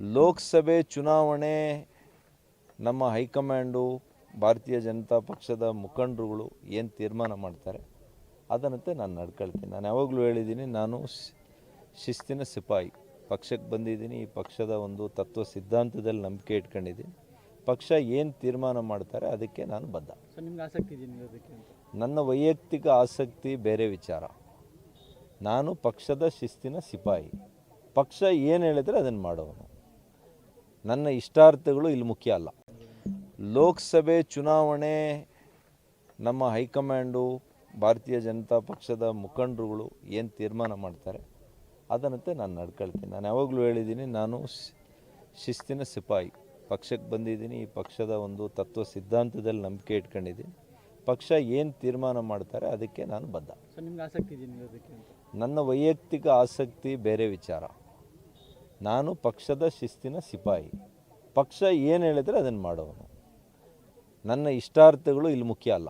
ಲೋಕಸಭೆ ಚುನಾವಣೆ ನಮ್ಮ ಹೈಕಮಾಂಡು ಭಾರತೀಯ ಜನತಾ ಪಕ್ಷದ ಮುಖಂಡರುಗಳು ಏನು ತೀರ್ಮಾನ ಮಾಡ್ತಾರೆ ಅದರಂತೆ ನಾನು ನಡ್ಕೊಳ್ತೀನಿ. ನಾನು ಯಾವಾಗಲೂ ಹೇಳಿದ್ದೀನಿ ನಾನು ಶಿಸ್ತಿನ ಸಿಪಾಯಿ. ಪಕ್ಷಕ್ಕೆ ಬಂದಿದ್ದೀನಿ ಈ ಪಕ್ಷದ ಒಂದು ತತ್ವ ಸಿದ್ಧಾಂತದಲ್ಲಿ ನಂಬಿಕೆ ಇಟ್ಕೊಂಡಿದ್ದೀನಿ ಪಕ್ಷ ಏನು ತೀರ್ಮಾನ ಮಾಡ್ತಾರೆ ಅದಕ್ಕೆ ನಾನು ಬದ್ಧ. ಸರ್ ನಿಮ್ಗೆ ಆಸಕ್ತಿ ಇದೆಯಾ ಅದಕ್ಕೆ ನನ್ನ ವೈಯಕ್ತಿಕ ಆಸಕ್ತಿ ಬೇರೆ ವಿಚಾರ. ನಾನು ಪಕ್ಷದ ಶಿಸ್ತಿನ ಸಿಪಾಯಿ. ಪಕ್ಷ ಏನು ಹೇಳಿದ್ರೆ ಅದನ್ನು ಮಾಡೋನು. ನನ್ನ ಇಷ್ಟಾರ್ಥಗಳು ಇಲ್ಲಿ ಮುಖ್ಯ ಅಲ್ಲ. ಲೋಕಸಭೆ ಚುನಾವಣೆ ನಮ್ಮ ಹೈಕಮಾಂಡು ಭಾರತೀಯ ಜನತಾ ಪಕ್ಷದ ಮುಖಂಡರುಗಳು ಏನು ತೀರ್ಮಾನ ಮಾಡ್ತಾರೆ ಅದರಂತೆ ನಾನು ನಡ್ಕೊಳ್ತೀನಿ. ನಾನು ಯಾವಾಗಲೂ ಹೇಳಿದ್ದೀನಿ ನಾನು ಶಿಸ್ತಿನ ಸಿಪಾಯಿ. ಪಕ್ಷಕ್ಕೆ ಬಂದಿದ್ದೀನಿ ಈ ಪಕ್ಷದ ಒಂದು ತತ್ವ ಸಿದ್ಧಾಂತದಲ್ಲಿ ನಂಬಿಕೆ ಇಟ್ಕೊಂಡಿದ್ದೀನಿ. ಪಕ್ಷ ಏನು ತೀರ್ಮಾನ ಮಾಡ್ತಾರೆ ಅದಕ್ಕೆ ನಾನು ಬದ್ಧ. ಆಸಕ್ತಿ ನನ್ನ ವೈಯಕ್ತಿಕ ಆಸಕ್ತಿ ಬೇರೆ ವಿಚಾರ. ನಾನು ಪಕ್ಷದ ಶಿಸ್ತಿನ ಸಿಪಾಯಿ. ಪಕ್ಷ ಏನು ಹೇಳಿದ್ರೆ ಅದನ್ನು ಮಾಡೋನು. ನನ್ನ ಇಷ್ಟಾರ್ಥಗಳು ಇಲ್ಲಿ ಮುಖ್ಯ ಅಲ್ಲ.